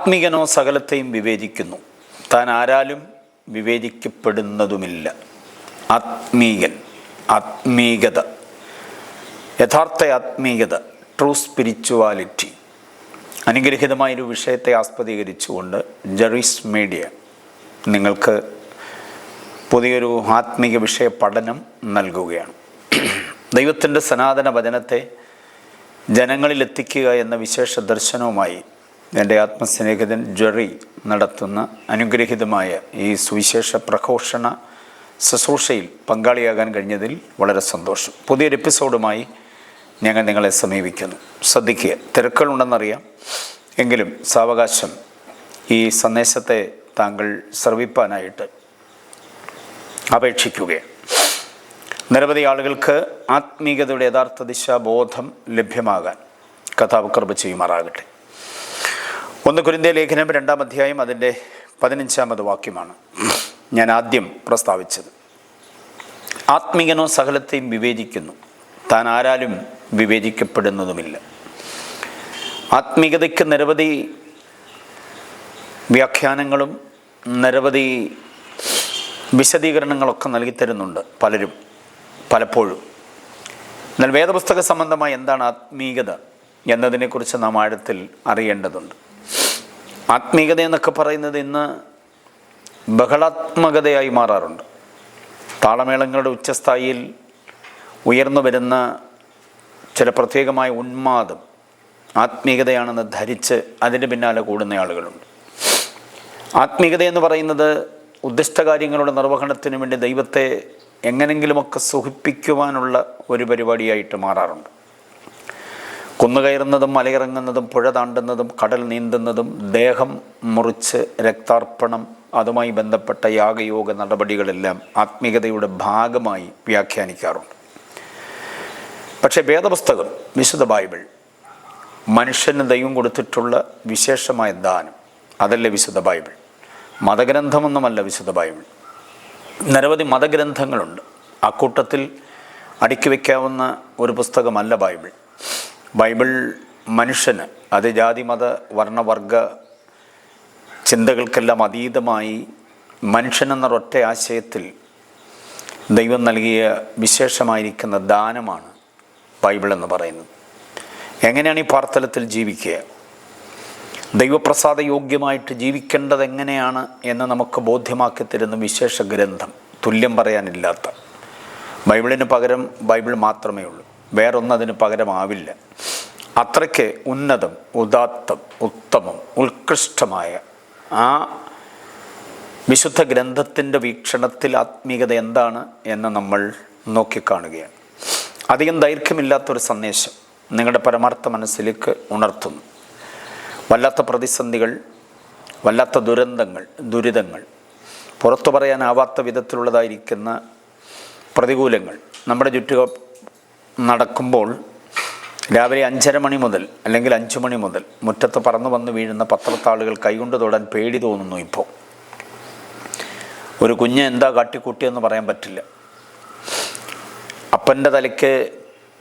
ആത്മീകനോ സകലത്തെയും വിവേചിക്കുന്നു. താൻ ആരാലും വിവേചിക്കപ്പെടുന്നതുമില്ല. ആത്മീകൻ ആത്മീകത. യഥാർത്ഥ ആത്മീകത ട്രൂ സ്പിരിച്വാലിറ്റി അനുഗ്രഹീതമായൊരു വിഷയത്തെ ആസ്പദീകരിച്ചുകൊണ്ട് ജെറീസ് മീഡിയ നിങ്ങൾക്ക് പുതിയൊരു ആത്മീക വിഷയ പഠനം നൽകുകയാണ്. ദൈവത്തിന്റെ സനാതന വചനത്തെ ജനങ്ങളിലെത്തിക്കുക എന്ന വിശേഷ ദർശനവുമായി എന്റെ ആത്മസ്നേഹിതൻ ജെറി നടത്തുന്ന അനുഗ്രഹീതമായ ഈ സുവിശേഷ പ്രഘോഷണ ശുശ്രൂഷയിൽ പങ്കാളിയാകാൻ കഴിഞ്ഞതിൽ വളരെ സന്തോഷം. പുതിയൊരു എപ്പിസോഡുമായി ഞങ്ങൾ നിങ്ങളെ സമീപിക്കുന്നു. ശ്രദ്ധിക്കുക തിരക്കുകളുണ്ടെന്നറിയാം. എങ്കിലും സാവകാശം ഈ സന്ദേശത്തെ താങ്കൾ ശ്രവിപ്പാനായിട്ട് അപേക്ഷിക്കുകയാണ്. നിരവധി ആളുകൾക്ക് ആത്മീയതയുടെ യഥാർത്ഥ ദിശാബോധം ലഭ്യമാകാൻ കഥാവ് ചെയ്യുമാറാകട്ടെ. ഒന്ന് കുരിന്തിയ ലേഖനം രണ്ടാം അധ്യായം അതിന്റെ പതിനഞ്ചാമത് വാക്യമാണ്. ഞാൻ ആദ്യം പ്രസ്താവിച്ചത്. ആത്മീകനോ സകലത്തെയും വിവേചിക്കുന്നു. താൻ ആരാലും വിവേചിക്കപ്പെടുന്നതുമില്ല. ആത്മീകതയ്ക്ക് നിരവധി വ്യാഖ്യാനങ്ങളും നിരവധി വിശദീകരണങ്ങളൊക്കെ നൽകി തരുന്നുണ്ട് പലരും പലപ്പോഴും. എന്നാൽ വേദപുസ്തക സംബന്ധമായി എന്താണ് ആത്മീകത എന്നതിനെക്കുറിച്ച് നാം ആഴത്തിൽ അറിയേണ്ടതുണ്ട്. ആത്മീയത എന്നൊക്കെ പറയുന്നത് ഇന്ന് ബഹളാത്മകതയായി മാറാറുണ്ട്. താളമേളങ്ങളുടെ ഉച്ചസ്ഥായിയിൽ ഉയർന്നു വരുന്ന ചില പ്രത്യേകമായ ഉന്മാദം ആത്മീയതയാണെന്ന് ധരിച്ച് അതിന്റെ പിന്നാലെ കൂടുന്ന ആളുകളുണ്ട്. ആത്മീയത എന്ന് പറയുന്നത് ഉദ്ദിഷ്ട കാര്യങ്ങളുടെ നിർവഹണത്തിന് വേണ്ടി ദൈവത്തെ എങ്ങനെങ്കിലുമൊക്കെ സുഖിപ്പിക്കുവാനുള്ള ഒരു പരിപാടിയായിട്ട് മാറാറുണ്ട്. കുന്നുകയറുന്നതും മലയിറങ്ങുന്നതും പുഴ താണ്ടുന്നതും കടൽ നീന്തുന്നതും ദേഹം മുറിച്ച് രക്താർപ്പണം അതുമായി ബന്ധപ്പെട്ട യാഗയോഗ നടപടികളെല്ലാം ആത്മീകതയുടെ ഭാഗമായി വ്യാഖ്യാനിക്കാറുണ്ട്. പക്ഷേ വേദപുസ്തകം വിശുദ്ധ ബൈബിൾ മനുഷ്യന് ദൈവം കൊടുത്തിട്ടുള്ള വിശേഷമായ ദാനം അതല്ലേ വിശുദ്ധ ബൈബിൾ? മതഗ്രന്ഥമൊന്നുമല്ല വിശുദ്ധ ബൈബിൾ. നിരവധി മതഗ്രന്ഥങ്ങളുണ്ട്. അക്കൂട്ടത്തിൽ അടുക്കി വയ്ക്കാവുന്ന ഒരു പുസ്തകമല്ല ബൈബിൾ. ബൈബിൾ മനുഷ്യന് അത് ജാതി മത വർണവർഗ ചിന്തകൾക്കെല്ലാം അതീതമായി മനുഷ്യനെന്ന ഒറ്റ ആശയത്തിൽ ദൈവം നൽകിയ വിശേഷമായിരിക്കുന്ന ദാനമാണ് ബൈബിൾ എന്ന് പറയുന്നത്. എങ്ങനെയാണ് ഈ പാർത്തലത്തിൽ ജീവിക്കുക? ദൈവപ്രസാദ യോഗ്യമായിട്ട് ജീവിക്കേണ്ടത് എങ്ങനെയാണ് എന്ന് നമുക്ക് ബോധ്യമാക്കി തരുന്ന വിശേഷ ഗ്രന്ഥം തുല്യം പറയാനില്ലാത്ത. ബൈബിളിന് പകരം ബൈബിൾ മാത്രമേ ഉള്ളൂ. വേറൊന്നതിന് പകരമാവില്ല. അത്രയ്ക്ക് ഉന്നതം ഉദാത്തം ഉത്തമം ഉത്കൃഷ്ടമായ ആ വിശുദ്ധ ഗ്രന്ഥത്തിന്റെ വീക്ഷണത്തിൽ ആത്മീയത എന്താണ് എന്ന് നമ്മൾ നോക്കിക്കാണുകയാണ്. അധികം ദൈർഘ്യമില്ലാത്തൊരു സന്ദേശം നിങ്ങളുടെ പരമാർത്ഥ മനസ്സിലേക്ക് ഉണർത്തുന്നു. വല്ലാത്ത പ്രതിസന്ധികൾ വല്ലാത്ത ദുരന്തങ്ങൾ ദുരിതങ്ങൾ പുറത്തു പറയാനാവാത്ത വിധത്തിലുള്ളതായിരിക്കുന്ന പ്രതികൂലങ്ങൾ നമ്മുടെ ചുറ്റുക നടക്കുമ്പോൾ രാവിലെ അഞ്ചര മണി മുതൽ അല്ലെങ്കിൽ അഞ്ചു മണി മുതൽ മുറ്റത്ത് പറന്നു വന്ന് വീഴുന്ന പത്രത്താളുകൾ കൈകൊണ്ട് തൊടാൻ പേടി തോന്നുന്നു ഇപ്പോൾ ഒരു കുഞ്ഞ് എന്താ കാട്ടിക്കൂട്ടിയെന്ന് പറയാൻ പറ്റില്ല. അപ്പന്റെ തലയ്ക്ക്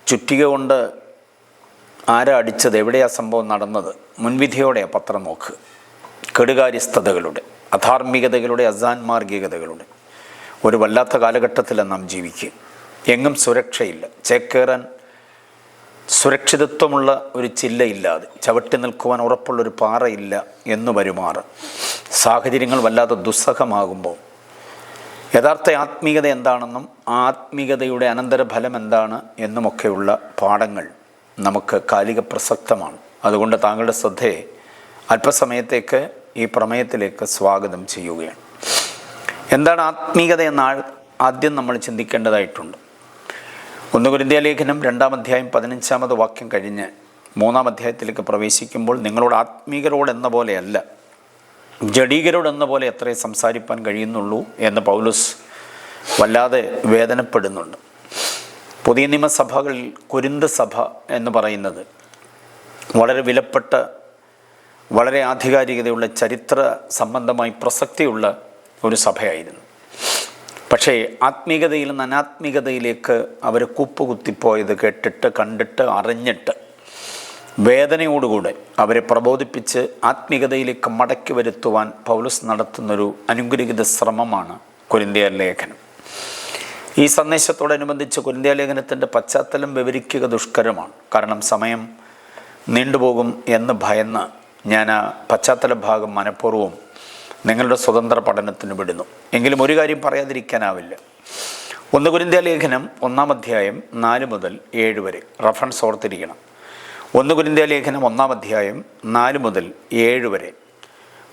ചുറ്റിക കൊണ്ട് ആരാ അടിച്ചത്? എവിടെയാ സംഭവം നടന്നത്? മുൻവിധിയോടെ പത്രം നോക്ക്. കെടുകാര്യസ്ഥതകളുടെ അധാർമികതകളുടെ അസാൻമാർഗികതകളുടെ. ഒരു വല്ലാത്ത കാലഘട്ടത്തിലാണ് നാം ജീവിക്കുക. എങ്ങും സുരക്ഷയില്ല. ചേക്കേറാൻ സുരക്ഷിതത്വമുള്ള ഒരു ചില്ലയില്ലാതെ ചവിട്ടി നിൽക്കുവാൻ ഉറപ്പുള്ളൊരു പാറയില്ല എന്ന് വരുമാറ്. സാഹചര്യങ്ങൾ വല്ലാതെ ദുസ്സഹമാകുമ്പോൾ യഥാർത്ഥ ആത്മീയത എന്താണെന്നും ആത്മീയതയുടെ അനന്തരഫലം എന്താണ് എന്നുമൊക്കെയുള്ള പാഠങ്ങൾ നമുക്ക് കാലിക പ്രസക്തമാണ്. അതുകൊണ്ട് താങ്കളുടെ ശ്രദ്ധയെ അല്പസമയത്തേക്ക് ഈ പ്രമേയത്തിലേക്ക് സ്വാഗതം ചെയ്യുകയാണ്. എന്താണ് ആത്മീയത എന്നാൽ ആദ്യം നമ്മൾ ചിന്തിക്കേണ്ടതായിട്ടുണ്ട്. ഒന്ന് കുരിന്ത്യ ലേഖനം രണ്ടാം അധ്യായം പതിനഞ്ചാമത് വാക്യം കഴിഞ്ഞ് മൂന്നാം അധ്യായത്തിലേക്ക് പ്രവേശിക്കുമ്പോൾ നിങ്ങളോട് ആത്മീകരോട് എന്ന പോലെയല്ല ജഡീകരോടെന്ന പോലെ എത്രയും സംസാരിപ്പാൻ കഴിയുന്നുള്ളൂ എന്ന് പൗലുസ് വല്ലാതെ വേദനപ്പെടുന്നുണ്ട്. പുതിയ നിയമസഭകളിൽ കുരുന്ത സഭ എന്ന് പറയുന്നത് വളരെ വിലപ്പെട്ട വളരെ ആധികാരികതയുള്ള ചരിത്ര സംബന്ധമായി പ്രസക്തിയുള്ള ഒരു സഭയായിരുന്നു. പക്ഷേ ആത്മീകതയിൽ നിന്ന് അനാത്മീകതയിലേക്ക് അവർ കൂപ്പുകുത്തിപ്പോയത് കേട്ടിട്ട് കണ്ടിട്ട് അറിഞ്ഞിട്ട് വേദനയോടുകൂടെ അവരെ പ്രബോധിപ്പിച്ച് ആത്മീകതയിലേക്ക് മടക്കി വരുത്തുവാൻ പൗലസ് നടത്തുന്നൊരു അനുഗ്രഹിത ശ്രമമാണ് കുരിന്തിയ ലേഖനം. ഈ സന്ദേശത്തോടനുബന്ധിച്ച് കുരിന്തിയ ലേഖനത്തിന്റെ പശ്ചാത്തലം വിവരിക്കുക ദുഷ്കരമാണ്. കാരണം സമയം നീണ്ടുപോകും എന്ന് ഭയന്ന് ഞാൻ ആ പശ്ചാത്തല ഭാഗം മനഃപൂർവം നിങ്ങളുടെ സ്വതന്ത്ര പഠനത്തിന് വിടുന്നു. എങ്കിലും ഒരു കാര്യം പറയാതിരിക്കാനാവില്ല. ഒന്ന് കുരിന്ത്യ ലേഖനം ഒന്നാം അധ്യായം നാല് മുതൽ ഏഴ് വരെ. റഫറൻസ് ഓർത്തിരിക്കണം. ഒന്ന് കുരിന്ത്യ ലേഖനം ഒന്നാം അധ്യായം നാല് മുതൽ ഏഴ് വരെ.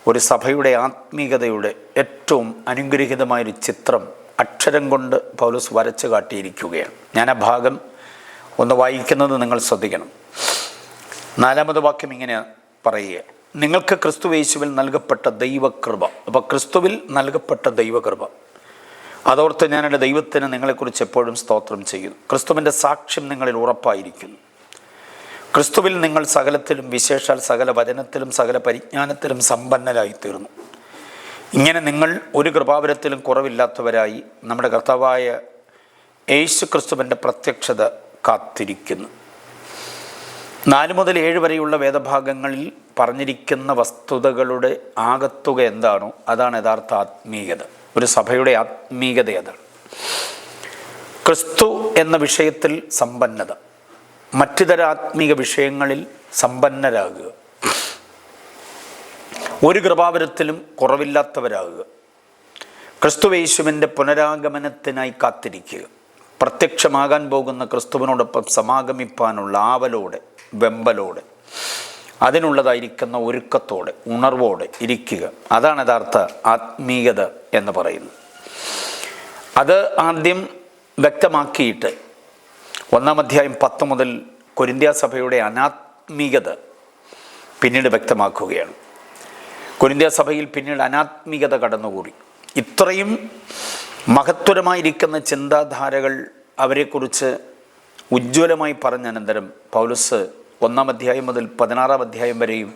ഒരു സഭയുടെ ആത്മീകതയുടെ ഏറ്റവും അനുഗ്രഹീതമായൊരു ചിത്രം അക്ഷരം കൊണ്ട് പൗലോസ് വരച്ചു കാട്ടിയിരിക്കുകയാണ്. ഞാൻ ആ ഭാഗം ഒന്ന് വായിക്കുന്നത് നിങ്ങൾ ശ്രദ്ധിക്കണം. നാലാമത് വാക്യം ഇങ്ങനെ പറയുക. നിങ്ങൾക്ക് ക്രിസ്തു യേശുവിൽ നൽകപ്പെട്ട ദൈവകൃപ. അപ്പോൾ ക്രിസ്തുവിൽ നൽകപ്പെട്ട ദൈവകൃപ. അതോർത്ത് ഞാൻ എന്റെ ദൈവത്തിന് നിങ്ങളെക്കുറിച്ച് എപ്പോഴും സ്തോത്രം ചെയ്യുന്നു. ക്രിസ്തുവിന്റെ സാക്ഷ്യം നിങ്ങളിൽ ഉറപ്പായിരിക്കുന്നു. ക്രിസ്തുവിൽ നിങ്ങൾ സകലത്തിലും വിശേഷാൽ സകല വചനത്തിലും സകല പരിജ്ഞാനത്തിലും സമ്പന്നരായിത്തീർന്നു. ഇങ്ങനെ നിങ്ങൾ ഒരു കൃപാവരത്തിലും കുറവില്ലാത്തവരായി നമ്മുടെ കർത്താവായ യേശു ക്രിസ്തുവിന്റെ പ്രത്യക്ഷത കാത്തിരിക്കുന്നു. നാല് മുതൽ ഏഴ് വരെയുള്ള വേദഭാഗങ്ങളിൽ പറഞ്ഞിരിക്കുന്ന വസ്തുതകളുടെ ആകത്തുക എന്താണോ അതാണ് യഥാർത്ഥ ആത്മീയത. ഒരു സഭയുടെ ആത്മീയത അതാണ് ക്രിസ്തു എന്ന വിഷയത്തിൽ സമ്പന്നത. മറ്റുതര ആത്മീക വിഷയങ്ങളിൽ സമ്പന്നരാകുക. ഒരു കൃപാവരത്തിലും കുറവില്ലാത്തവരാകുക. ക്രിസ്തുവേശുവിന്റെ പുനരാഗമനത്തിനായി കാത്തിരിക്കുക. പ്രത്യക്ഷമാകാൻ പോകുന്ന ക്രിസ്തുവിനോടൊപ്പം സമാഗമിപ്പാനുള്ള ആവലോടെ വെമ്പലോടെ. അതിനുള്ളതായിരിക്കുന്ന ഒരുക്കത്തോടെ ഉണർവോടെ ഇരിക്കുക. അതാണ് യഥാർത്ഥ ആത്മീയത എന്ന് പറയുന്നത്. അത് ആദ്യം വ്യക്തമാക്കിയിട്ട് ഒന്നാം അധ്യായം പത്ത് മുതൽ കൊരിന്ത്യ സഭയുടെ അനാത്മീകത പിന്നീട് വ്യക്തമാക്കുകയാണ്. കൊരിന്ത്യ സഭയിൽ പിന്നീട് അനാത്മീകത കടന്നുകൂടി. ഇത്രയും മഹത്വരമായിരിക്കുന്ന ചിന്താധാരകൾ അവരെക്കുറിച്ച് ഉജ്ജ്വലമായി പറഞ്ഞ അനന്തരം പൗലുസ് ഒന്നാം അധ്യായം മുതൽ പതിനാറാം അധ്യായം വരെയും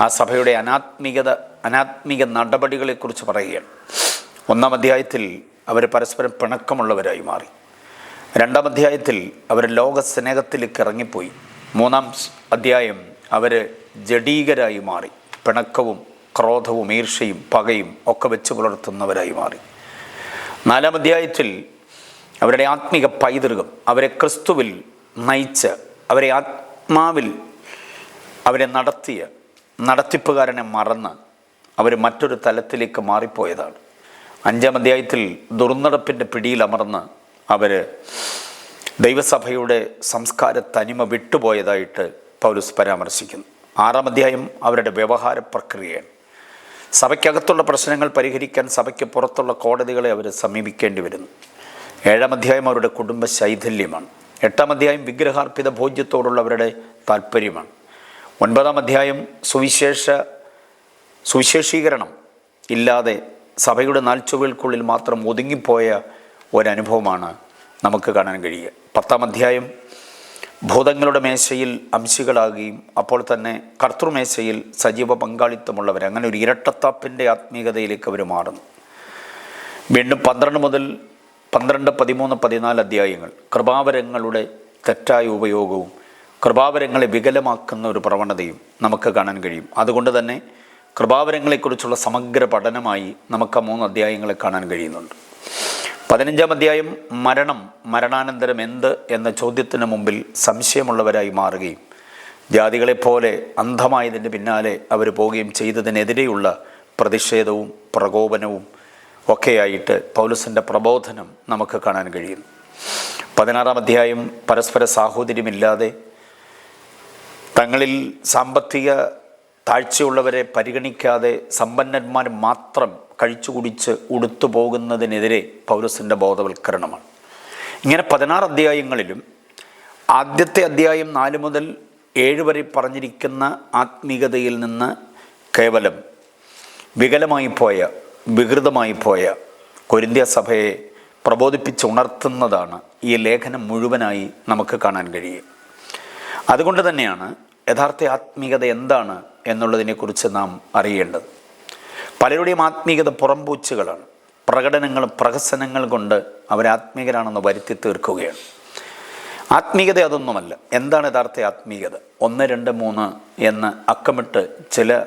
ആ സഭയുടെ അനാത്മികത അനാത്മിക നടപടികളെക്കുറിച്ച് പറയുകയാണ്. ഒന്നാം അധ്യായത്തിൽ അവർ പരസ്പരം പിണക്കമുള്ളവരായി മാറി. രണ്ടാം അധ്യായത്തിൽ അവർ ലോക സ്നേഹത്തിലേക്ക് ഇറങ്ങിപ്പോയി. മൂന്നാം അധ്യായം അവർ ജഡീകരായി മാറി. പിണക്കവും ക്രോധവും ഈർഷയും പകയും ഒക്കെ വെച്ച് പുലർത്തുന്നവരായി മാറി. നാലാം അധ്യായത്തിൽ അവരുടെ ആത്മിക പൈതൃകം അവരെ ക്രിസ്തുവിൽ നയിച്ച് അവരെ ആത്മാവിൽ അവരെ നടത്തിയ നടത്തിപ്പുകാരനെ മറന്ന് അവർ മറ്റൊരു തലത്തിലേക്ക് മാറിപ്പോയതാണ്. അഞ്ചാം അധ്യായത്തിൽ ദുർനടപ്പിന്റെ പിടിയിലമർന്ന് അവർ ദൈവസഭയുടെ സംസ്കാര തനിമ വിട്ടുപോയതായിട്ട് പൗലൂസ് പരാമർശിക്കുന്നു. ആറാം അധ്യായം അവരുടെ വ്യവഹാര പ്രക്രിയയാണ്. സഭയ്ക്കകത്തുള്ള പ്രശ്നങ്ങൾ പരിഹരിക്കാൻ സഭയ്ക്ക് പുറത്തുള്ള കോടതികളെ അവർ സമീപിക്കേണ്ടി വരുന്നു. ഏഴാം അധ്യായം അവരുടെ കുടുംബ ശൈഥല്യമാണ് എട്ടാം അധ്യായം വിഗ്രഹാർപ്പിത ഭോജ്യത്തോടുള്ള അവരുടെ താല്പര്യമാണ് ഒൻപതാം അധ്യായം സുവിശേഷ സുവിശേഷീകരണം ഇല്ലാതെ സഭയുടെ നാൽച്ചുവകൾക്കുള്ളിൽ മാത്രം ഒതുങ്ങിപ്പോയ ഒരനുഭവമാണ് നമുക്ക് കാണാൻ കഴിയുക. പത്താം അധ്യായം ഭൂതങ്ങളുടെ മേശയിൽ അംശികളാകുകയും അപ്പോൾ തന്നെ കർത്തൃമേശയിൽ സജീവ പങ്കാളിത്തമുള്ളവർ അങ്ങനെ ഒരു ഇരട്ടത്താപ്പിന്റെ ആത്മീയതയിലേക്ക് അവർ മാറുന്നു. വീണ്ടും പന്ത്രണ്ട് മുതൽ പന്ത്രണ്ട് പതിമൂന്ന് പതിനാല് അധ്യായങ്ങൾ. കൃപാവരങ്ങളുടെ തെറ്റായ ഉപയോഗവും കൃപാവരങ്ങളെ വികലമാക്കുന്ന ഒരു പ്രവണതയും നമുക്ക് കാണാൻ കഴിയും. അതുകൊണ്ട് തന്നെ കൃപാവരങ്ങളെക്കുറിച്ചുള്ള സമഗ്ര പഠനമായി നമുക്ക് ആ മൂന്ന് അധ്യായങ്ങളെ കാണാൻ കഴിയുന്നുണ്ട്. പതിനഞ്ചാം അധ്യായം മരണം മരണാനന്തരം എന്ത് എന്ന ചോദ്യത്തിന് മുമ്പിൽ സംശയമുള്ളവരായി മാറുകയും ജാതികളെപ്പോലെ അന്ധമായതിന്റെ പിന്നാലെ അവർ പോവുകയും ചെയ്തതിനെതിരെയുള്ള പ്രതിഷേധവും പ്രകോപനവും ഒക്കെയായിട്ട് പൗലസിന്റെ പ്രബോധനം നമുക്ക് കാണാൻ കഴിയും പതിനാറാം അധ്യായം പരസ്പര സാഹോദര്യമില്ലാതെ തങ്ങളിൽ സാമ്പത്തിക താഴ്ചയുള്ളവരെ പരിഗണിക്കാതെ സമ്പന്നന്മാർ മാത്രം കഴിച്ചു കുടിച്ച് ഉടുത്തു പോകുന്നതിനെതിരെ പൗരസിന്റെ ബോധവൽക്കരണമാണ്. ഇങ്ങനെ പതിനാറ് അധ്യായങ്ങളിലും ആദ്യത്തെ അധ്യായം നാല് മുതൽ ഏഴ് വരെ പറഞ്ഞിരിക്കുന്ന ആത്മീകതയിൽ നിന്ന് കേവലം വികലമായി പോയ വികൃതമായി പോയ കൊരിന്ത്യ സഭയെ പ്രബോധിപ്പിച്ച് ഉണർത്തുന്നതാണ് ഈ ലേഖനം മുഴുവനായി നമുക്ക് കാണാൻ കഴിയുക. അതുകൊണ്ട് തന്നെയാണ് യഥാർത്ഥ ആത്മീകത എന്താണ് എന്നുള്ളതിനെക്കുറിച്ച് നാം അറിയേണ്ടത്. പലരുടെയും ആത്മീകത പുറംപൂച്ചുകളാണ്. പ്രകടനങ്ങളും പ്രഹസനങ്ങൾ കൊണ്ട് അവരാത്മീകരാണെന്ന് വരുത്തി തീർക്കുകയാണ്. ആത്മീയത അതൊന്നുമല്ല. എന്താണ് യഥാർത്ഥ ആത്മീയത ഒന്ന് രണ്ട് മൂന്ന് എന്ന് അക്കമിട്ട് ചില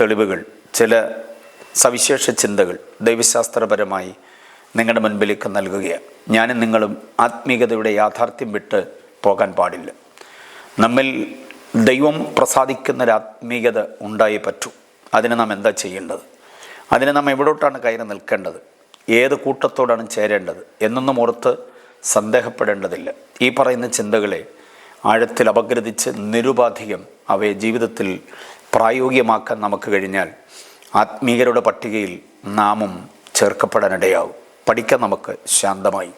തെളിവുകൾ ചില സവിശേഷ ചിന്തകൾ ദൈവശാസ്ത്രപരമായി നിങ്ങളുടെ മുൻപിലേക്ക് നൽകുകയാണ്. ഞാനും നിങ്ങളും ആത്മീയതയുടെ യാഥാർത്ഥ്യം വിട്ട് പോകാൻ പാടില്ല. നമ്മിൽ ദൈവം പ്രസാദിക്കുന്ന ഉണ്ടായേ പറ്റൂ. അതിന് നാം എന്താ ചെയ്യേണ്ടത്? അതിന് നാം എവിടോട്ടാണ് കയറി നിൽക്കേണ്ടത്? ഏത് കൂട്ടത്തോടാണ് ചേരേണ്ടത്? എന്നൊന്നും ഓർത്ത് സന്ദേഹപ്പെടേണ്ടതില്ല. ഈ പറയുന്ന ചിന്തകളെ ആഴത്തിൽ അപഗ്രഥിച്ച് നിരുപാധികം അവയെ ജീവിതത്തിൽ പ്രായോഗികമാക്കാൻ നമുക്ക് കഴിഞ്ഞാൽ ആത്മീയരുടെ പട്ടികയിൽ നാമും ചേർക്കപ്പെടാനിടയാവും പഠിക്കാൻ നമുക്ക് ശാന്തമായി.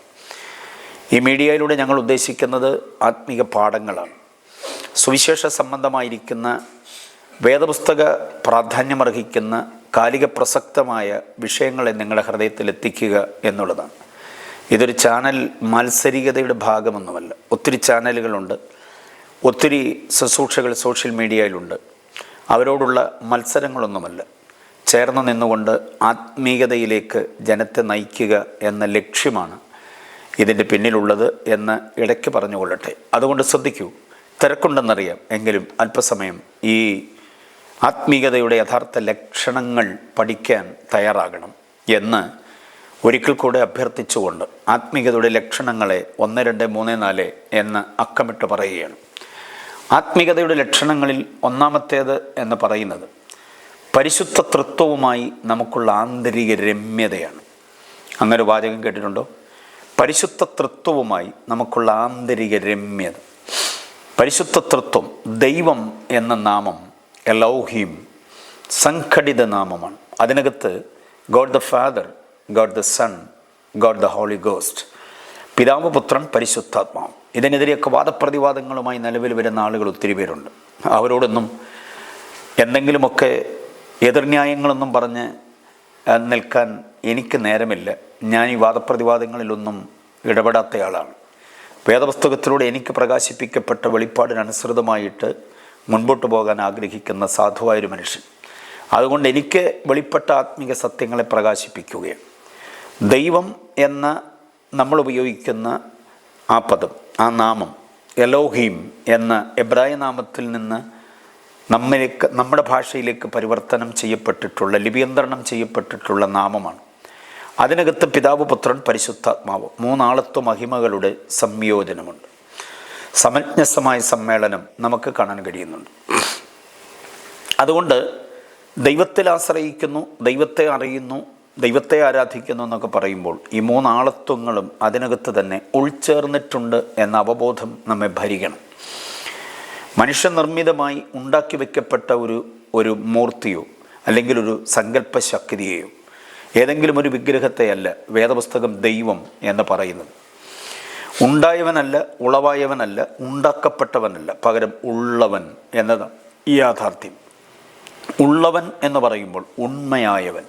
ഈ മീഡിയയിലൂടെ ഞങ്ങൾ ഉദ്ദേശിക്കുന്നത് ആത്മീക പാഠങ്ങളാണ്. സുവിശേഷ സംബന്ധമായിരിക്കുന്ന വേദപുസ്തക പ്രാധാന്യമർഹിക്കുന്ന കാലിക പ്രസക്തമായ വിഷയങ്ങളെ നിങ്ങളുടെ ഹൃദയത്തിൽ എത്തിക്കുക എന്നുള്ളതാണ്. ഇതൊരു ചാനൽ മത്സരികതയുടെ ഭാഗമൊന്നുമല്ല. ഒത്തിരി ചാനലുകളുണ്ട്. ഒത്തിരി ശുശ്രൂഷകൾ സോഷ്യൽ മീഡിയയിലുണ്ട്. അവരോടുള്ള മത്സരങ്ങളൊന്നുമല്ല. ചേർന്ന് നിന്നുകൊണ്ട് ആത്മീയതയിലേക്ക് ജനത്തെ നയിക്കുക എന്ന ലക്ഷ്യമാണ് ഇതിന്റെ പിന്നിലുള്ളത് എന്ന് ഇടയ്ക്ക് പറഞ്ഞുകൊള്ളട്ടെ. അതുകൊണ്ട് ശ്രദ്ധിക്കൂ തിരക്കുണ്ടെന്നറിയാം. എങ്കിലും അല്പസമയം ഈ ആത്മീയതയുടെ യഥാർത്ഥ ലക്ഷണങ്ങൾ പഠിക്കാൻ തയ്യാറാകണം എന്ന് ഒരിക്കൽ കൂടെ അഭ്യർത്ഥിച്ചുകൊണ്ട് ആത്മീയതയുടെ ലക്ഷണങ്ങളെ ഒന്ന് രണ്ട് മൂന്ന് നാല് എന്ന് അക്കമിട്ട് പറയുകയാണ്. ആത്മീയതയുടെ ലക്ഷണങ്ങളിൽ ഒന്നാമത്തേത് എന്ന് പറയുന്നത് പരിശുദ്ധ തൃത്വവുമായി നമുക്കുള്ള ആന്തരിക രമ്യതയാണ്. അങ്ങനെ വാചകം കേട്ടിട്ടുണ്ടോ? പരിശുദ്ധ തൃത്വവുമായി നമുക്കുള്ള ആന്തരിക രമ്യത. പരിശുദ്ധ തൃത്വം ദൈവം എന്ന നാമം എലൗഹീം സംഘടിത നാമമാണ്. അതിനകത്ത് God the Father God the Son God the Holy Ghost പിതാവ് പുത്രൻ പരിശുദ്ധാത്മാവ്. ഇതിനെതിരെയൊക്കെ വാദപ്രതിവാദങ്ങളുമായി നിലവിൽ വരുന്ന ആളുകൾ ഒത്തിരി പേരുണ്ട്. അവരോടൊന്നും എന്തെങ്കിലുമൊക്കെ എതിർന്യായങ്ങളൊന്നും പറഞ്ഞ് നിൽക്കാൻ എനിക്ക് നേരമില്ല. ഞാൻ ഈ വാദപ്രതിവാദങ്ങളിലൊന്നും ഇടപെടാത്തയാളാണ്. വേദപുസ്തകത്തിലൂടെ എനിക്ക് പ്രകാശിപ്പിക്കപ്പെട്ട വെളിപ്പാടിനനുസൃതമായിട്ട് മുൻപോട്ട് പോകാൻ ആഗ്രഹിക്കുന്ന സാധുവായൊരു മനുഷ്യൻ. അതുകൊണ്ട് എനിക്ക് വെളിപ്പെട്ട ആത്മീക സത്യങ്ങളെ പ്രകാശിപ്പിക്കുകയാണ്. ദൈവം എന്ന നമ്മൾ ഉപയോഗിക്കുന്ന ആ പദം ആ നാമം എലോഹീം എന്ന എബ്രായ നാമത്തിൽ നിന്ന് നമ്മിലേക്ക് നമ്മുടെ ഭാഷയിലേക്ക് പരിവർത്തനം ചെയ്യപ്പെട്ടിട്ടുള്ള ലിപിയന്ത്രണം ചെയ്യപ്പെട്ടിട്ടുള്ള നാമമാണ്. അതിനകത്ത് പിതാവ് പുത്രൻ പരിശുദ്ധാത്മാവ് മൂന്നാളത്വ മഹിമകളുടെ സംയോജനമുണ്ട്. സമഞ്ജസമായ സമ്മേളനം നമുക്ക് കാണാൻ കഴിയുന്നുണ്ട്. അതുകൊണ്ട് ദൈവത്തിൽ ആശ്രയിക്കുന്നു ദൈവത്തെ അറിയുന്നു ദൈവത്തെ ആരാധിക്കുന്നു എന്നൊക്കെ പറയുമ്പോൾ ഈ മൂന്നാളത്വങ്ങളും അതിനകത്ത് തന്നെ ഉൾച്ചേർന്നിട്ടുണ്ട് എന്ന അവബോധം നമ്മെ ഭരിക്കണം. മനുഷ്യനിർമ്മിതമായി ഉണ്ടാക്കി വെക്കപ്പെട്ട ഒരു ഒരു മൂർത്തിയോ അല്ലെങ്കിൽ ഒരു സങ്കല്പ ശക്തിയെയോ ഏതെങ്കിലും ഒരു വിഗ്രഹത്തെയല്ല വേദപുസ്തകം ദൈവം എന്ന് പറയുന്നത്. ഉണ്ടായവനല്ല ഉളവായവനല്ല ഉണ്ടാക്കപ്പെട്ടവനല്ല പകരം ഉള്ളവൻ എന്നതാണ് ഈ യാഥാർത്ഥ്യം. ഉള്ളവൻ എന്ന് പറയുമ്പോൾ ഉണ്മയായവൻ.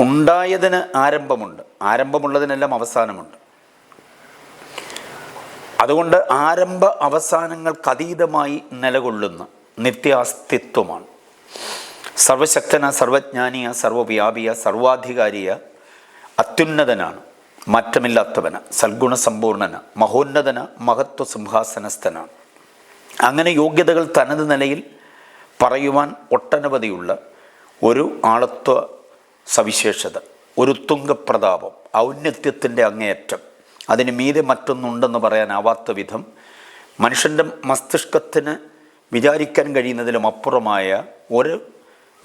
ഉണ്ടായതിന് ആരംഭമുണ്ട്. ആരംഭമുള്ളതിനെല്ലാം അവസാനമുണ്ട്. അതുകൊണ്ട് ആരംഭ അവസാനങ്ങൾക്കതീതമായി നിലകൊള്ളുന്ന നിത്യാസ്തിത്വമാണ്. സർവശക്തന സർവജ്ഞാനിയ സർവവ്യാപിയ സർവാധികാരിയ അത്യുന്നതനാണ് മാറ്റമില്ലാത്തവന സൽഗുണസമ്പൂർണന മഹോന്നതന മഹത്വ സിംഹാസനസ്ഥനാണ് അങ്ങനെ യോഗ്യതകൾ തനത് നിലയിൽ പറയുവാൻ ഒട്ടനവധിയുള്ള ഒരു ആളത്വ സവിശേഷത ഒരു തുങ്കപ്രതാപം ഔന്നത്യത്തിന്റെ അങ്ങേയറ്റം. അതിന് മീതെ മറ്റൊന്നുണ്ടെന്ന് പറയാനാവാത്ത വിധം മനുഷ്യന്റെ മസ്തിഷ്കത്തിന് വിചാരിക്കാൻ കഴിയുന്നതിലും അപ്പുറമായ ഒരു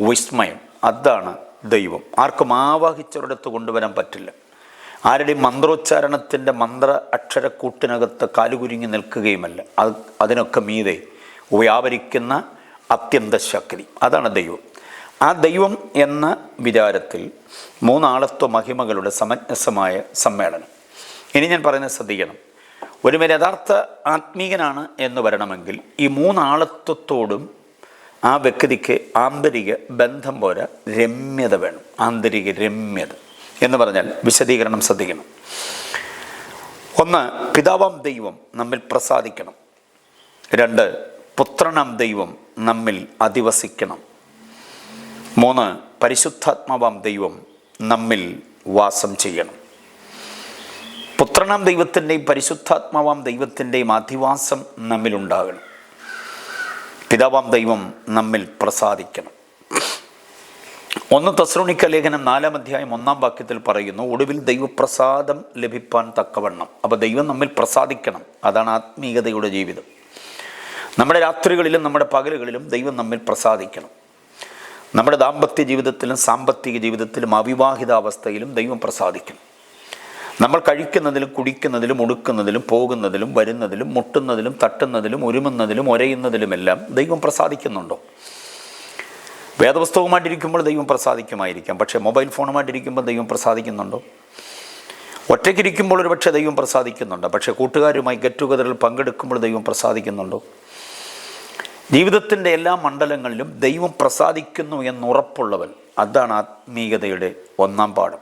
വിസ്മയം. അതാണ് ദൈവം. ആർക്കും ആവാഹിച്ചൊരിടത്ത് കൊണ്ടുവരാൻ പറ്റില്ല. ആരുടെയും മന്ത്രോച്ചാരണത്തിന്റെ മന്ത്ര അക്ഷരക്കൂട്ടിനകത്ത് കാലുകുരുങ്ങി നിൽക്കുകയുമല്ല. അത് അതിനൊക്കെ മീതെ വ്യാപരിക്കുന്ന അത്യന്ത ശക്തി. അതാണ് ദൈവം. ആ ദൈവം എന്ന വിചാരത്തിൽ മൂന്നാളത്വ മഹിമകളുടെ സമഞ്ജസമായ സമ്മേളനം. ഇനി ഞാൻ പറയുന്നത് ശ്രദ്ധിക്കണം. ഒരു യഥാർത്ഥ ആത്മീകനാണ് എന്ന് വരണമെങ്കിൽ ഈ മൂന്നാളത്വത്തോടും ആ വ്യക്തിക്ക് ആന്തരിക ബന്ധം പോരാ രമ്യത വേണം. ആന്തരിക രമ്യത എന്ന് പറഞ്ഞാൽ വിശദീകരണം ശ്രദ്ധിക്കണം. ഒന്ന് പിതാവാം ദൈവം നമ്മിൽ പ്രസാദിക്കണം. രണ്ട് പുത്രനാം ദൈവം നമ്മിൽ അധിവസിക്കണം. മൂന്ന് പരിശുദ്ധാത്മാവാം ദൈവം നമ്മിൽ വാസം ചെയ്യണം. പുത്രനാം ദൈവത്തിന്റെയും പരിശുദ്ധാത്മാവാം ദൈവത്തിന്റെയും അധിവാസം നമ്മിലുണ്ടാകണം. പിതാവാം ദൈവം നമ്മിൽ പ്രസാദിക്കണം. ഒന്ന് തസ്രോണിക്ക ലേഖനം നാലാം അധ്യായം ഒന്നാം വാക്യത്തിൽ പറയുന്നു ഒടുവിൽ ദൈവപ്രസാദം ലഭിപ്പാൻ തക്കവണ്ണം. അപ്പോൾ ദൈവം നമ്മിൽ പ്രസാദിക്കണം. അതാണ് ആത്മീയതയുടെ ജീവിതം. നമ്മുടെ രാത്രികളിലും നമ്മുടെ പകലുകളിലും ദൈവം നമ്മിൽ പ്രസാദിക്കണം. നമ്മുടെ ദാമ്പത്യ ജീവിതത്തിലും സാമ്പത്തിക ജീവിതത്തിലും അവിവാഹിത അവസ്ഥയിലും ദൈവം പ്രസാദിക്കണം. നമ്മൾ കഴിക്കുന്നതിലും കുടിക്കുന്നതിലും ഉടുക്കുന്നതിലും പോകുന്നതിലും വരുന്നതിലും മുട്ടുന്നതിലും തട്ടുന്നതിലും ഒരുമുന്നതിലും ഒരയുന്നതിലുമെല്ലാം ദൈവം പ്രസാദിക്കുന്നുണ്ടോ? വേദപുസ്തകമായിട്ടിരിക്കുമ്പോൾ ദൈവം പ്രസാദിക്കുമായിരിക്കാം. പക്ഷേ മൊബൈൽ ഫോണുമായിട്ടിരിക്കുമ്പോൾ ദൈവം പ്രസാദിക്കുന്നുണ്ടോ? ഒറ്റയ്ക്കിരിക്കുമ്പോൾ ഒരു പക്ഷേ ദൈവം പ്രസാദിക്കുന്നുണ്ട്. പക്ഷേ കൂട്ടുകാരുമായി ഗെറ്റ് ടുഗതറിൽ പങ്കെടുക്കുമ്പോൾ ദൈവം പ്രസാദിക്കുന്നുണ്ടോ? ജീവിതത്തിന്റെ എല്ലാ മണ്ഡലങ്ങളിലും ദൈവം പ്രസാദിക്കുന്നു എന്നുറപ്പുള്ളവൻ അതാണ് ആത്മീയതയുടെ ഒന്നാം പാഠം.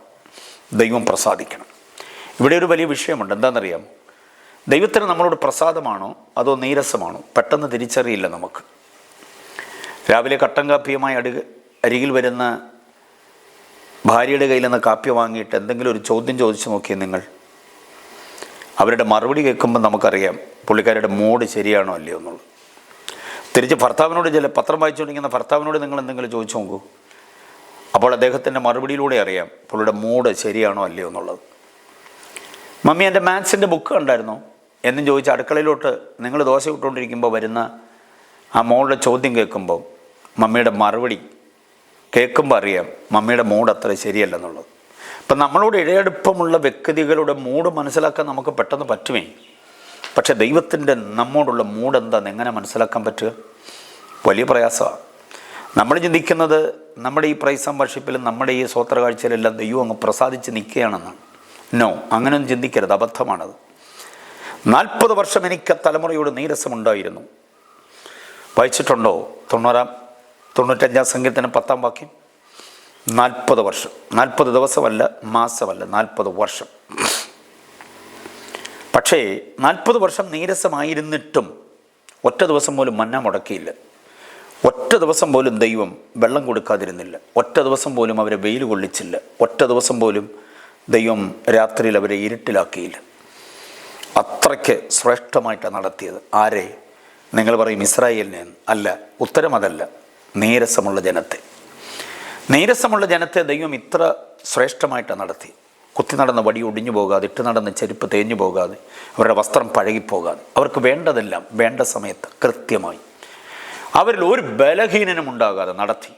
ദൈവം പ്രസാദിക്കണം. ഇവിടെ ഒരു വലിയ വിഷയമുണ്ട്. എന്താണെന്നറിയാം? ദൈവത്തിന് നമ്മളോട് പ്രസാദമാണോ അതോ നീരസമാണോ? പെട്ടെന്ന് തിരിച്ചറിയില്ല നമുക്ക്. രാവിലെ കട്ടൻ കാപ്പിയുമായി അടുക അരികിൽ വരുന്ന ഭാര്യയുടെ കയ്യിൽ നിന്ന് കാപ്പി വാങ്ങിയിട്ട് എന്തെങ്കിലും ഒരു ചോദ്യം ചോദിച്ചു നോക്കിയേ നിങ്ങൾ. അവരുടെ മറുപടി കേൾക്കുമ്പോൾ നമുക്കറിയാം പുള്ളിക്കാരുടെ മൂഡ് ശരിയാണോ അല്ലയോ എന്നുള്ളത്. തിരിച്ച് ഭർത്താവിനോട് ചില പത്രം വായിച്ചുകൊണ്ടിരിക്കുന്ന ഭർത്താവിനോട് നിങ്ങൾ എന്തെങ്കിലും ചോദിച്ചു നോക്കൂ. അപ്പോൾ അദ്ദേഹത്തിന്റെ മറുപടിയിലൂടെ അറിയാം പുള്ളിയുടെ മൂഡ് ശരിയാണോ അല്ലയോ എന്നുള്ളത്. മമ്മി എന്റെ മാത്സിന്റെ ബുക്ക് കണ്ടായിരുന്നോ? എന്നും ചോദിച്ച് അടുക്കളയിലോട്ട് നിങ്ങൾ ദോശ ഇട്ടുകൊണ്ടിരിക്കുമ്പോൾ വരുന്ന ആ മോളുടെ ചോദ്യം കേൾക്കുമ്പോൾ മമ്മിയുടെ മറുപടി കേൾക്കുമ്പോൾ അറിയാം മമ്മിയുടെ മൂഡ് അത്ര ശരിയല്ലെന്നുള്ളത്. അപ്പം നമ്മളോട് ഇഴയെടുപ്പമുള്ള വ്യക്തികളുടെ മൂഡ് മനസ്സിലാക്കാൻ നമുക്ക് പെട്ടെന്ന് പറ്റുമേ? പക്ഷേ ദൈവത്തിന്റെ നമ്മോടുള്ള മൂഡ് എന്താണെന്ന് എങ്ങനെ മനസ്സിലാക്കാൻ പറ്റുക? വലിയ പ്രയാസമാണ്. നമ്മൾ ചിന്തിക്കുന്നത് നമ്മുടെ ഈ പ്രൈസം വർഷിപ്പിലും നമ്മുടെ ഈ സ്വോത്ര കാഴ്ചയിലെല്ലാം ദൈവം അങ്ങ് പ്രസാദിച്ച് നിൽക്കുകയാണെന്നാണ്. നോ അങ്ങനെയൊന്നും ചിന്തിക്കരുത്. അബദ്ധമാണത്. നാൽപ്പത് വർഷം എനിക്ക് തലമുറയോട് നീരസമുണ്ടായിരുന്നു. വായിച്ചിട്ടുണ്ടോ? തൊണ്ണൂറാം തൊണ്ണൂറ്റഞ്ചാം സംഖ്യത്തിന് പത്താം വാക്യം? നാൽപ്പത് വർഷം. നാൽപ്പത് ദിവസമല്ല മാസമല്ല നാൽപ്പത് വർഷം. പക്ഷേ നാൽപ്പത് വർഷം നീരസമായിരുന്നിട്ടും ഒറ്റ ദിവസം പോലും മന്ന മുടക്കിയില്ല. ഒറ്റ ദിവസം പോലും ദൈവം വെള്ളം കൊടുക്കാതിരുന്നില്ല. ഒറ്റ ദിവസം പോലും അവരെ വെയിൽ കൊള്ളിച്ചില്ല. ഒറ്റ ദിവസം പോലും ദൈവം രാത്രിയിൽ അവരെ ഇരുട്ടിലാക്കിയില്ല. അത്രയ്ക്ക് ശ്രേഷ്ഠമായിട്ടാണ് നടത്തിയത്. ആരെ? നിങ്ങൾ പറയും ഇസ്രായേലിനെ. അല്ല ഉത്തരം അതല്ല. നീരസമുള്ള ജനത്തെ. നീരസമുള്ള ജനത്തെ ദൈവം ഇത്ര ശ്രേഷ്ഠമായിട്ടാണ് നടത്തി. കുത്തി നടന്ന വടി ഒടിഞ്ഞു പോകാതെ ഇട്ട് നടന്ന ചെരുപ്പ് തേഞ്ഞു പോകാതെ അവരുടെ വസ്ത്രം പഴകിപ്പോകാതെ അവർക്ക് വേണ്ടതെല്ലാം വേണ്ട സമയത്ത് കൃത്യമായി അവരിൽ ഒരു ബലഹീനനും ഉണ്ടാകാതെ നടത്തി.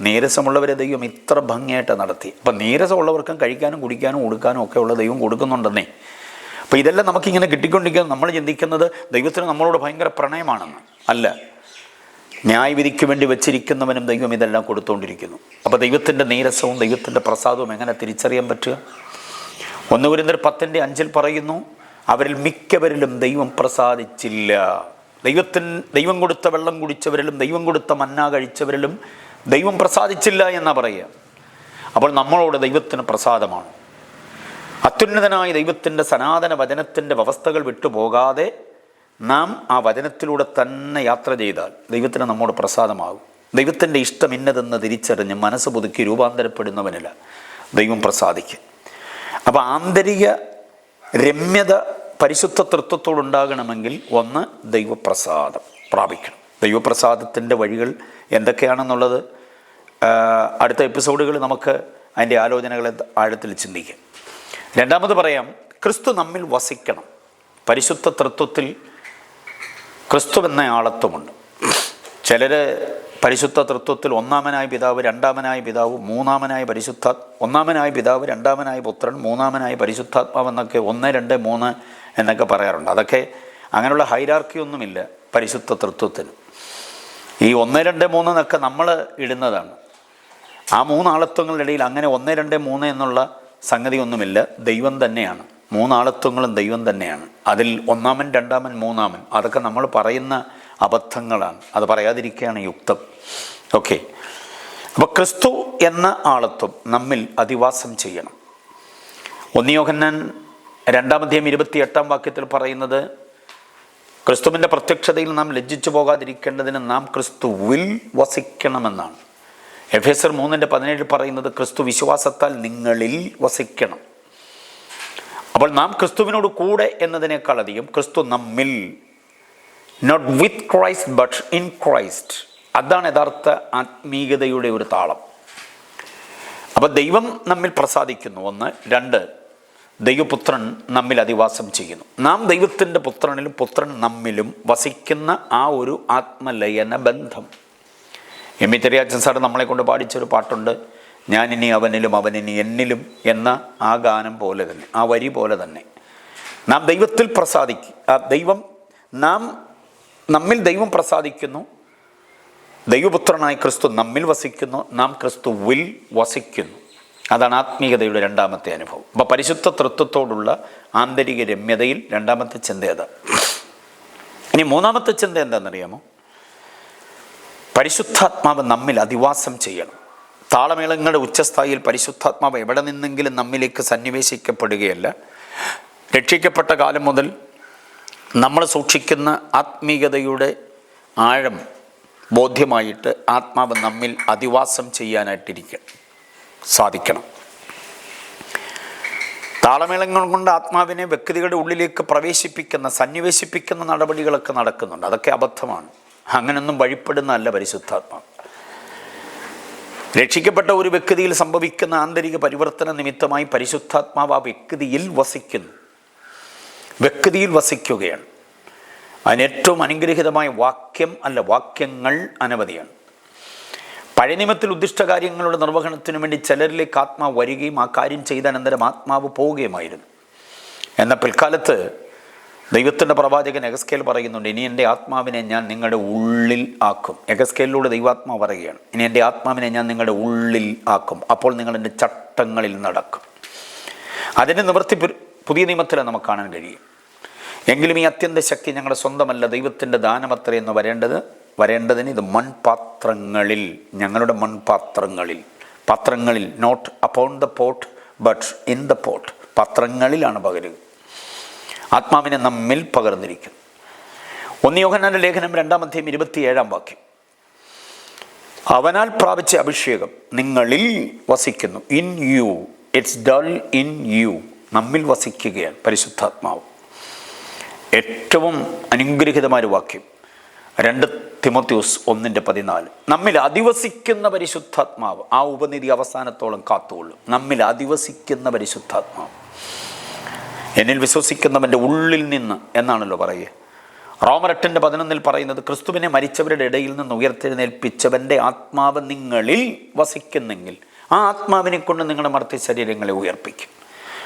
നീരസമുള്ളവരെ ദൈവം ഇത്ര ഭംഗിയായിട്ട് നടത്തി. അപ്പം നീരസമുള്ളവർക്കും കഴിക്കാനും കുടിക്കാനും കൊടുക്കാനും ഒക്കെ ഉള്ള ദൈവം കൊടുക്കുന്നുണ്ടെന്നേ. അപ്പോൾ ഇതെല്ലാം നമുക്കിങ്ങനെ കിട്ടിക്കൊണ്ടിരിക്കുന്നത് നമ്മൾ ചിന്തിക്കുന്നത് ദൈവത്തിന് നമ്മളോട് ഭയങ്കര പ്രണയമാണെന്ന്. അല്ല. ന്യായവിധിക്ക് വേണ്ടി വെച്ചിരിക്കുന്നവനും ദൈവം ഇതെല്ലാം കൊടുത്തുകൊണ്ടിരിക്കുന്നു അപ്പോൾ ദൈവത്തിന്റെ നീരസവും ദൈവത്തിന്റെ പ്രസാദവും എങ്ങനെ തിരിച്ചറിയാൻ പറ്റുക? ഒന്ന് കുരിന്തർ പത്തിന്റെ അഞ്ചിൽ പറയുന്നു അവരിൽ മിക്കവരിലും ദൈവം പ്രസാദിച്ചില്ല. ദൈവത്തിൻ ദൈവം കൊടുത്ത വെള്ളം കുടിച്ചവരിലും ദൈവം കൊടുത്ത മന്ന കഴിച്ചവരിലും ദൈവം പ്രസാദിച്ചില്ല എന്നാ പറയുക. അപ്പോൾ നമ്മളോട് ദൈവത്തിന് പ്രസാദമാണ്. അത്യുന്നതനായ ദൈവത്തിന്റെ സനാതന വചനത്തിന്റെ വ്യവസ്ഥകൾ വിട്ടുപോകാതെ നാം ആ വചനത്തിലൂടെ തന്നെ യാത്ര ചെയ്താൽ ദൈവത്തിന് നമ്മോട് പ്രസാദമാകും. ദൈവത്തിന്റെ ഇഷ്ടം ഇന്നതെന്ന് തിരിച്ചറിഞ്ഞ് മനസ്സ് പുതുക്കി രൂപാന്തരപ്പെടുന്നവനില്ല ദൈവം പ്രസാദിക്കും അപ്പോൾ ആന്തരിക രമ്യത പരിശുദ്ധ തൃത്വത്തോടുണ്ടാകണമെങ്കിൽ ഒന്ന് ദൈവപ്രസാദം പ്രാപിക്കണം. ദൈവപ്രസാദത്തിന്റെ വഴികൾ എന്തൊക്കെയാണെന്നുള്ളത് അടുത്ത എപ്പിസോഡുകൾ നമുക്ക് അതിന്റെ ആലോചനകളെ ആഴത്തിൽ ചിന്തിക്കാം. രണ്ടാമത് പറയാം ക്രിസ്തു നമ്മിൽ വസിക്കണം. പരിശുദ്ധ തൃത്വത്തിൽ ക്രിസ്തു എന്ന ആളത്വമുണ്ട്. ചിലർ പരിശുദ്ധ തൃത്വത്തിൽ ഒന്നാമനായ പിതാവ് രണ്ടാമനായ പിതാവ് മൂന്നാമനായ പരിശുദ്ധ ഒന്നാമനായ പിതാവ് രണ്ടാമനായ പുത്രൻ മൂന്നാമനായ പരിശുദ്ധാത്മാവ് എന്നൊക്കെ ഒന്ന് രണ്ട് മൂന്ന് എന്നൊക്കെ പറയാറുണ്ട്. അതൊക്കെ അങ്ങനെയുള്ള ഹൈരാർക്കി ഒന്നുമില്ല പരിശുദ്ധ തൃത്വത്തിന്. ഈ ഒന്ന് രണ്ട് മൂന്ന് എന്നൊക്കെ നമ്മൾ ഇടുന്നതാണ്. ആ മൂന്നാളത്വങ്ങളുടെ ഇടയിൽ അങ്ങനെ ഒന്ന് രണ്ട് മൂന്ന് എന്നുള്ള സംഗതി ഒന്നുമില്ല ദൈവം തന്നെയാണ്. മൂന്നാളത്വങ്ങളും ദൈവം തന്നെയാണ്. അതിൽ ഒന്നാമൻ രണ്ടാമൻ മൂന്നാമൻ. അതൊക്കെ നമ്മൾ പറയുന്ന അബദ്ധങ്ങളാണ്. അത് പറയാതിരിക്കുകയാണ് യുക്തം. ഓക്കെ. അപ്പോൾ ക്രിസ്തു എന്ന ആളത്വം നമ്മിൽ അധിവാസം ചെയ്യണം. ഒന്നിയോഹന്നാൻ രണ്ടാമധ്യം ഇരുപത്തി എട്ടാം വാക്യത്തിൽ പറയുന്നത് ക്രിസ്തുവിന്റെ പ്രത്യക്ഷതയിൽ നാം ലജ്ജിച്ചു പോകാതിരിക്കേണ്ടതിന് നാം ക്രിസ്തുവിൽ വസിക്കണമെന്നാണ്. എഫ് എസ് മൂന്നിന്റെ പതിനേഴ് പറയുന്നത് ക്രിസ്തു വിശ്വാസത്താൽ നിങ്ങളിൽ വസിക്കണം. അപ്പോൾ നാം ക്രിസ്തുവിനോട് കൂടെ എന്നതിനേക്കാൾ അധികം ക്രിസ്തു നമ്മിൽ not with Christ but in Christ അതാണ് യഥാർത്ഥ ആത്മീയതയുടെ ഒരു താളം. അപ്പോൾ ദൈവം നമ്മിൽ പ്രസാദിക്കുന്നു. ഒന്ന് രണ്ട് ദൈവപുത്രൻ നമ്മിൽ അധിവാസം ചെയ്യുന്നു. നാം ദൈവത്തിന്റെ പുത്രനിലും പുത്രൻ നമ്മിലും വസിക്കുന്ന ആ ഒരു ആത്മലയന ബന്ധം. എം ഇ തെരിയാച്ചൻ സാർ നമ്മളെ കൊണ്ട് പാടിച്ചൊരു പാട്ടുണ്ട്. ഞാനിനി അവനിലും അവനിനി എന്നിലും എന്ന ആ ഗാനം പോലെ തന്നെ ആ വരി പോലെ തന്നെ. നാം ദൈവത്തിൽ പ്രസാദിക്കും ആ ദൈവം നാം നമ്മിൽ ദൈവം പ്രസാദിക്കുന്നു. ദൈവപുത്രനായ ക്രിസ്തു നമ്മിൽ വസിക്കുന്നു നാം ക്രിസ്തുവിൽ വസിക്കുന്നു. അതാണ് ആത്മീയതയുടെ രണ്ടാമത്തെ അനുഭവം. അപ്പോൾ പരിശുദ്ധ തൃത്വത്തോടുള്ള ആന്തരിക രമ്യതയിൽ രണ്ടാമത്തെ ചിന്ത അതാ. ഇനി മൂന്നാമത്തെ ചിന്ത എന്താണെന്നറിയാമോ? പരിശുദ്ധാത്മാവ് നമ്മിൽ അധിവാസം ചെയ്യണം. താളമേളങ്ങളുടെ ഉച്ചസ്ഥായിയിൽ പരിശുദ്ധാത്മാവ് എവിടെ നിന്നെങ്കിലും നമ്മിലേക്ക് സന്നിവേശിക്കപ്പെടുകയല്ല. രക്ഷിക്കപ്പെട്ട കാലം മുതൽ നമ്മൾ സൂക്ഷിക്കുന്ന ആത്മീയതയുടെ ആഴം ബോധ്യമായിട്ട് ആത്മാവ് നമ്മിൽ അധിവാസം ചെയ്യാനായിട്ടിരിക്കണം സാധിക്കണം. താളമേളങ്ങൾ കൊണ്ട് ആത്മാവിനെ വ്യക്തികളുടെ ഉള്ളിലേക്ക് പ്രവേശിപ്പിക്കുന്ന സന്നിവേശിപ്പിക്കുന്ന നടപടികളൊക്കെ നടക്കുന്നുണ്ട്. അതൊക്കെ അബദ്ധമാണ്. അങ്ങനൊന്നും വഴിപ്പെടുന്നതല്ല പരിശുദ്ധാത്മാവ്. രക്ഷിക്കപ്പെട്ട ഒരു വ്യക്തിയിൽ സംഭവിക്കുന്ന ആന്തരിക പരിവർത്തന നിമിത്തമായി പരിശുദ്ധാത്മാവ് ആ വ്യക്തിയിൽ വസിക്കുന്നു. വ്യക്തിയിൽ വസിക്കുകയാണ്. അതിന് ഏറ്റവും അനുഗ്രഹീതമായ വാക്യം അല്ല വാക്യങ്ങൾ അനവധിയാണ്. പഴയ നിയമത്തിൽ ഉദ്ദിഷ്ട കാര്യങ്ങളുടെ നിർവഹണത്തിനു വേണ്ടി ചിലരിലേക്ക് ആത്മാവ് വരികയും ആ കാര്യം ചെയ്ത അനന്തരം ആത്മാവ് പോവുകയുമായിരുന്നു. എന്നാൽ പിൽക്കാലത്ത് ദൈവത്തിന്റെ പ്രവാചകൻ എഗസ്കേൽ പറയുന്നുണ്ട് ഇനി എന്റെ ആത്മാവിനെ ഞാൻ നിങ്ങളുടെ ഉള്ളിൽ ആക്കും. എഗസ്കേലിലൂടെ ദൈവാത്മാവ് പറയുകയാണ് ഇനി എന്റെ ആത്മാവിനെ ഞാൻ നിങ്ങളുടെ ഉള്ളിൽ ആക്കും. അപ്പോൾ നിങ്ങൾ എന്റെ ചട്ടങ്ങളിൽ നടക്കും. അതിനെ നിവൃത്തി പുതിയ നിയമത്തിലെ നമുക്ക് കാണാൻ കഴിയും. എങ്കിലും ഈ അത്യന്ത ശക്തി ഞങ്ങളുടെ സ്വന്തമല്ല ദൈവത്തിന്റെ ദാനമത്രയെന്ന് വരേണ്ടത് വരേണ്ടതിന് ഇത് മൺപാത്രങ്ങളിൽ ഞങ്ങളുടെ മൺപാത്രങ്ങളിൽ. പാത്രങ്ങളിൽ not upon the pot but in the pot പത്രങ്ങളിലാണ് പകരുക. ആത്മാവിനെ നമ്മിൽ പകർന്നിരിക്കുന്നു ഒന്ന് യോഹന്നാന്റെ ലേഖനം രണ്ടാം അധ്യായം ഇരുപത്തിയേഴാം വാക്യം. അവനാൽ പ്രാപിച്ച അഭിഷേകം നിങ്ങളിൽ വസിക്കുന്നു. In you it's dwell in you നമ്മിൽ വസിക്കുകയാണ് പരിശുദ്ധാത്മാവ്. ഏറ്റവും അനുഗ്രഹിതമായ വാക്യം. രണ്ട് തിമോത്യൂസ് ഒന്നിന്റെ പതിനാല്. നമ്മിൽ അധിവസിക്കുന്ന പരിശുദ്ധാത്മാവ് ആ ഉപനിധി അവസാനത്തോളം കാത്തുകൊള്ളും. നമ്മിൽ അധിവസിക്കുന്ന പരിശുദ്ധാത്മാവ്. എന്നിൽ വിശ്വസിക്കുന്നവന്റെ ഉള്ളിൽ നിന്ന് എന്നാണല്ലോ പറയുക. റോമർ എട്ടിന്റെ പതിനൊന്നിൽ പറയുന്നത് ക്രിസ്തുവിനെ മരിച്ചവരുടെ ഇടയിൽ നിന്ന് ഉയർത്തെഴുന്നേൽപ്പിച്ചവന്റെ ആത്മാവ് നിങ്ങളിൽ വസിക്കുന്നെങ്കിൽ ആ ആത്മാവിനെ കൊണ്ട് നിങ്ങളുടെ മർത്തി ശരീരങ്ങളെ ഉയർപ്പിക്കും.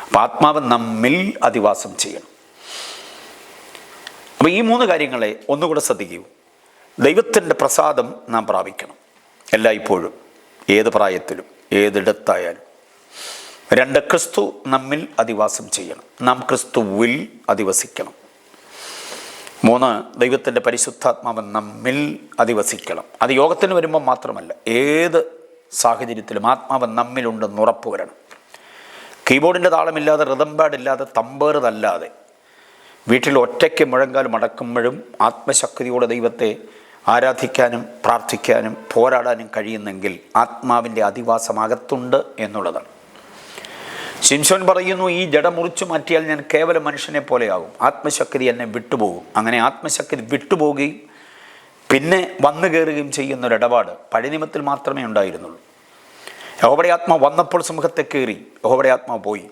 അപ്പം ആത്മാവ് നമ്മിൽ അധിവാസം ചെയ്യണം. അപ്പോൾ ഈ മൂന്ന് കാര്യങ്ങളെ ഒന്നുകൂടെ ശ്രദ്ധിക്കൂ. ദൈവത്തിന്റെ പ്രസാദം നാം പ്രാപിക്കണം. എല്ലായ്പ്പോഴും. ഏത് പ്രായത്തിലും ഏതിടത്തായാലും. രണ്ട് ക്രിസ്തു നമ്മിൽ അധിവാസം ചെയ്യണം. നാം ക്രിസ്തുവിൽ അധിവസിക്കണം. മൂന്ന് ദൈവത്തിന്റെ പരിശുദ്ധാത്മാവ് നമ്മിൽ അധിവസിക്കണം. അത് യോഗത്തിന് വരുമ്പോൾ മാത്രമല്ല ഏത് സാഹചര്യത്തിലും ആത്മാവ് നമ്മിലുണ്ടെന്ന് ഉറപ്പ് വരണം. കീബോർഡിന്റെ താളമില്ലാതെ റിതം പാടില്ലാതെ തമ്പേറുതല്ലാതെ വീട്ടിൽ ഒറ്റയ്ക്ക് മുഴങ്കാൽ മടക്കുമ്പോഴും ആത്മശക്തിയോടെ ദൈവത്തെ ആരാധിക്കാനും പ്രാർത്ഥിക്കാനും പോരാടാനും കഴിയുന്നെങ്കിൽ ആത്മാവിന്റെ അധിവാസമാകത്തുണ്ട് എന്നുള്ളതാണ്. ശിംശോൻ പറയുന്നു ഈ ജഡ മുറിച്ചു മാറ്റിയാൽ ഞാൻ കേവല മനുഷ്യനെ പോലെയാകും. ആത്മശക്തി എന്നെ വിട്ടുപോകും. അങ്ങനെ ആത്മശക്തി വിട്ടുപോകുകയും പിന്നെ വന്നു കയറുകയും ചെയ്യുന്ന ഒരു ഇടപാട് മാത്രമേ ഉണ്ടായിരുന്നുള്ളൂ. യഹോബടെ ആത്മ വന്നപ്പോൾ സമൂഹത്തെ കയറി യഹോബടെ ആത്മ പോയി.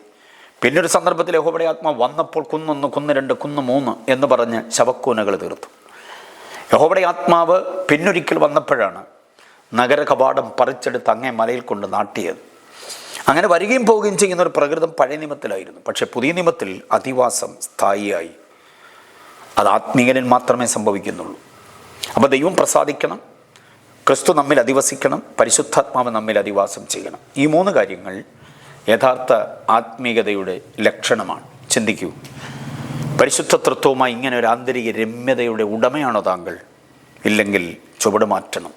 പിന്നൊരു സന്ദർഭത്തിൽ യഹോബടെ ആത്മ വന്നപ്പോൾ കുന്നൊന്ന് കുന്ന് രണ്ട് കുന്ന് മൂന്ന് എന്ന് പറഞ്ഞ് ശവക്കൂനകൾ തീർത്തു. യഹോബയുടെ ആത്മാവ് പിന്നൊരിക്കൽ വന്നപ്പോഴാണ് നഗര കവാടം പറിച്ചെടുത്ത് അങ്ങേ മലയിൽ കൊണ്ട് നാട്ടിയത്. അങ്ങനെ വരികയും പോവുകയും ചെയ്യുന്ന ഒരു പ്രകൃതം പഴയ നിയമത്തിലായിരുന്നു. പക്ഷെ പുതിയ നിയമത്തിൽ അധിവാസം സ്ഥായിയായി. അത് ആത്മീയനിൽ മാത്രമേ സംഭവിക്കുന്നുള്ളൂ. അപ്പോൾ ദൈവം പ്രസാദിക്കണം. ക്രിസ്തു നമ്മിൽ അധിവസിക്കണം. പരിശുദ്ധാത്മാവ് നമ്മിൽ അധിവാസം ചെയ്യണം. ഈ മൂന്ന് കാര്യങ്ങൾ യഥാർത്ഥ ആത്മീയതയുടെ ലക്ഷണമാണ്. ചിന്തിക്കൂ. പരിശുദ്ധ തത്വവുമായി ഇങ്ങനെ ഒരു ആന്തരിക രമ്യതയുടെ ഉടമയാണോ താങ്കൾ? ഇല്ലെങ്കിൽ ചുവട് മാറ്റണം.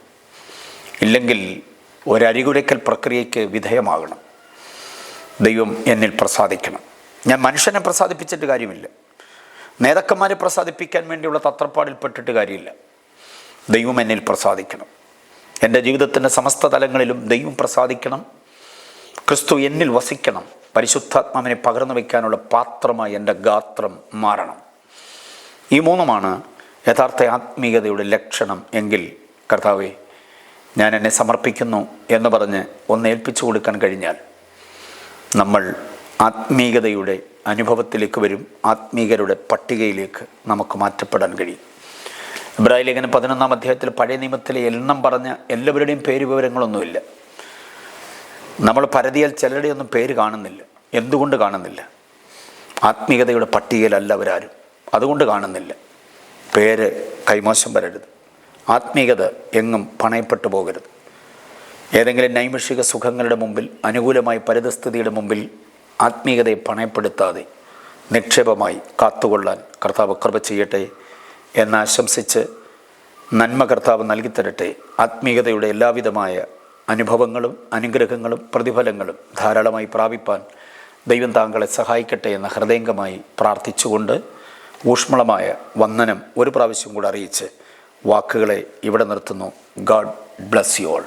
ഇല്ലെങ്കിൽ ഒരരികുരയ്ക്കൽ പ്രക്രിയയ്ക്ക് വിധേയമാകണം. ദൈവം എന്നിൽ പ്രസാദിക്കണം. ഞാൻ മനുഷ്യനെ പ്രസാദിപ്പിച്ചിട്ട് കാര്യമില്ല. നേതാക്കന്മാരെ പ്രസാദിപ്പിക്കാൻ വേണ്ടിയുള്ള തത്രപ്പാടിൽ പെട്ടിട്ട് കാര്യമില്ല. ദൈവം എന്നിൽ പ്രസാദിക്കണം. എന്റെ ജീവിതത്തിന്റെ സമസ്ത തലങ്ങളിലും ദൈവം പ്രസാദിക്കണം. ക്രിസ്തു എന്നിൽ വസിക്കണം. പരിശുദ്ധാത്മാവിനെ പകർന്നു വയ്ക്കാനുള്ള പാത്രമായി എന്റെ ഗാത്രം മാറണം. ഈ മൂന്നുമാണ് യഥാർത്ഥ ആത്മീയതയുടെ ലക്ഷണം എങ്കിൽ കർത്താവെ ഞാൻ എന്നെ സമർപ്പിക്കുന്നു എന്ന് പറഞ്ഞ് ഒന്ന് ഏൽപ്പിച്ചു കൊടുക്കാൻ കഴിഞ്ഞാൽ നമ്മൾ ആത്മീയതയുടെ അനുഭവത്തിലേക്ക് വരും ആത്മീകരുടെ പട്ടികയിലേക്ക് നമുക്ക് മാറ്റപ്പെടാൻ കഴിയും. ഇബ്രാഹിം ലേഖനം പതിനൊന്നാം അധ്യായത്തിൽ പഴയ നിയമത്തിലെ എണ്ണം പറഞ്ഞ എല്ലാവരുടെയും പേര് വിവരങ്ങളൊന്നുമില്ല നമ്മൾ പരതിയാൽ ചിലരുടെയൊന്നും പേര് കാണുന്നില്ല. എന്തുകൊണ്ട് കാണുന്നില്ല? ആത്മീയതയുടെ പട്ടികയിലല്ല അവരാരും. അതുകൊണ്ട് കാണുന്നില്ല. പേര് കൈമോശം വരരുത്. ആത്മീയത എങ്ങും പണയപ്പെട്ടു പോകരുത്. ഏതെങ്കിലും നൈമിഷിക സുഖങ്ങളുടെ മുമ്പിൽ അനുകൂലമായ പരിതസ്ഥിതിയുടെ മുമ്പിൽ ആത്മീയതയെ പണയപ്പെടുത്താതെ നിക്ഷേപമായി കാത്തുകൊള്ളാൻ കർത്താവ് കൃപ ചെയ്യട്ടെ എന്നാശംസിച്ച് നന്മ കർത്താവ് നൽകിത്തരട്ടെ. ആത്മീയതയുടെ എല്ലാവിധമായ അനുഭവങ്ങളും അനുഗ്രഹങ്ങളും പ്രതിഫലങ്ങളും ധാരാളമായി പ്രാപിപ്പാൻ ദൈവം താങ്കളെ സഹായിക്കട്ടെ എന്ന് ഹൃദയംഗമായി പ്രാർത്ഥിച്ചുകൊണ്ട് ഊഷ്മളമായ വന്ദനം ഒരു പ്രാവശ്യം കൂടെ അറിയിച്ച് വാക്കുകളെ ഇവിടെ നിർത്തുന്നു. God bless you all.